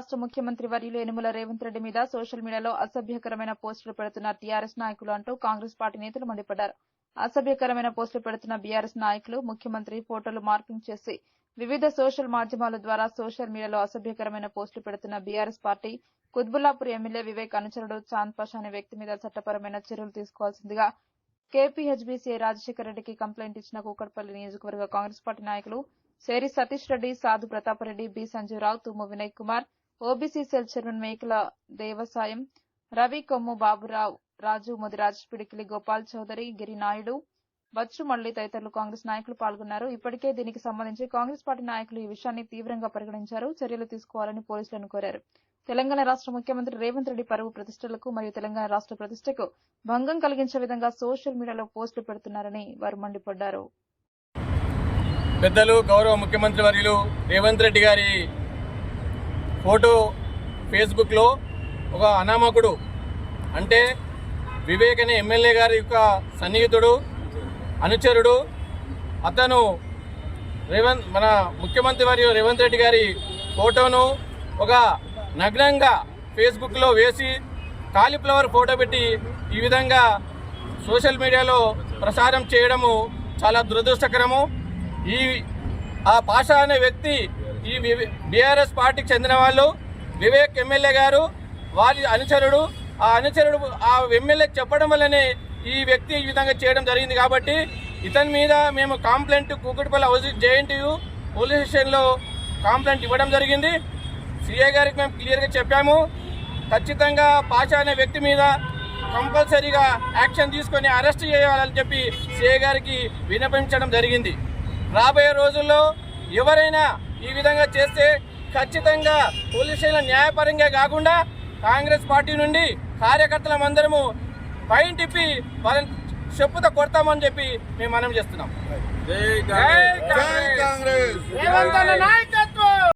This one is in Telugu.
రాష్ట ముఖ్యమంత్రి వర్యులు యనుమల రేవంత్ రెడ్డి మీద సోషల్ మీడియాలో అసభ్యకరమైన పోస్టులు పెడుతున్న టీఆర్ఎస్ నాయకులు అంటూ కాంగ్రెస్ పార్టీ నేతలు మండిపడ్డారు. అసభ్యకరమైన పోస్టులు పెడుతున్న బీఆర్ఎస్ నాయకులు ముఖ్యమంత్రి ఫోటోలు మార్పింగ్ చేసి వివిధ సోషల్ మాధ్యమాల ద్వారా సోషల్ మీడియాలో అసభ్యకరమైన పోస్టులు పెడుతున్న BRS party Quthbullapur MLA Vivek అనుచరుడు చాంద్ పాషా అనే వ్యక్తి మీద చట్టపరమైన చర్యలు తీసుకోవాల్సిందిగా కేపీహెచ్బీసీఐ రాజశేఖర రెడ్డికి కంప్లైంట్ ఇచ్చిన కూకట్పల్లి నియోజకవర్గ కాంగ్రెస్ పార్టీ నాయకులు సేరి సతీష్ రెడ్డి సాధు Pratap Reddy B Sanjeevarao Thummu Vinay Kumar OBC cell chairman Mekala Devasayam Ravi కొమ్ము బాబురావు రాజు ముదిరాజ్ పిడికిలి గోపాల్ చౌదరి గిరి నాయుడు బచ్చు మళ్ళీ తదితరులు కాంగ్రెస్ నాయకులు పాల్గొన్నారు. ఇప్పటికే దీనికి సంబంధించి కాంగ్రెస్ పార్టీ నాయకులు ఈ విషయాన్ని తీవ్రంగా పరిగణించారు. చర్యలు తీసుకోవాలని పోలీసులను కోరారు. తెలంగాణ రాష్ట్ర ముఖ్యమంత్రి రేవంత్ రెడ్డి పరువు ప్రతిష్టలకు మరియు తెలంగాణ రాష్ట్ర ప్రతిష్టకు భంగం కలిగించే విధంగా సోషల్ మీడియాలో పోస్టులు పెడుతున్నారని వారు మండిపడ్డారు. పెద్దలు గౌరవ ముఖ్యమంత్రి వర్యులు రేవంత్ రెడ్డి గారి ఫోటో ఫేస్బుక్లో ఒక అనామకుడు అంటే వివేక్ అనే ఎమ్మెల్యే గారి యొక్క సన్నిహితుడు అనుచరుడు. అతను రేవంత్ మన ముఖ్యమంత్రి మరియు రేవంత్ రెడ్డి గారి ఫోటోను ఒక నగ్నంగా ఫేస్బుక్లో వేసి కాలిఫ్లవర్ ఫోటో పెట్టి ఈ విధంగా సోషల్ మీడియాలో ప్రసారం చేయడము చాలా దురదృష్టకరము. ఈ ఆ పాషా అనే వ్యక్తి ఈ బీఆర్ఎస్ పార్టీకి చెందిన వాళ్ళు వివేక్ ఎమ్మెల్యే గారు వారి అనుచరుడు ఆ అనుచరుడు ఆ ఎమ్మెల్యేకి చెప్పడం వల్లనే ఈ వ్యక్తి ఈ విధంగా చేయడం జరిగింది కాబట్టి ఇతని మీద మేము complaint Kukatpally house JNTU police స్టేషన్లో కంప్లైంట్ ఇవ్వడం జరిగింది. సిఐ గారికి మేము క్లియర్గా చెప్పాము. ఖచ్చితంగా పాషా అనే వ్యక్తి మీద కంపల్సరీగా యాక్షన్ తీసుకొని అరెస్ట్ చేయాలని చెప్పి సిఐ గారికి విన్నపించడం జరిగింది. రాబోయే రోజుల్లో ఎవరైనా ఈ విధంగా చేస్తే ఖచ్చితంగా పోలీస్ స్టేషన్ న్యాయపరంగా కాకుండా కాంగ్రెస్ పార్టీ నుండి కార్యకర్తలం అందరము పైన తిప్పి వాళ్ళని చెప్పుతో కొడతామని చెప్పి మేము మనం చేస్తున్నాం. జై కాంగ్రెస్. కాంగ్రెస్.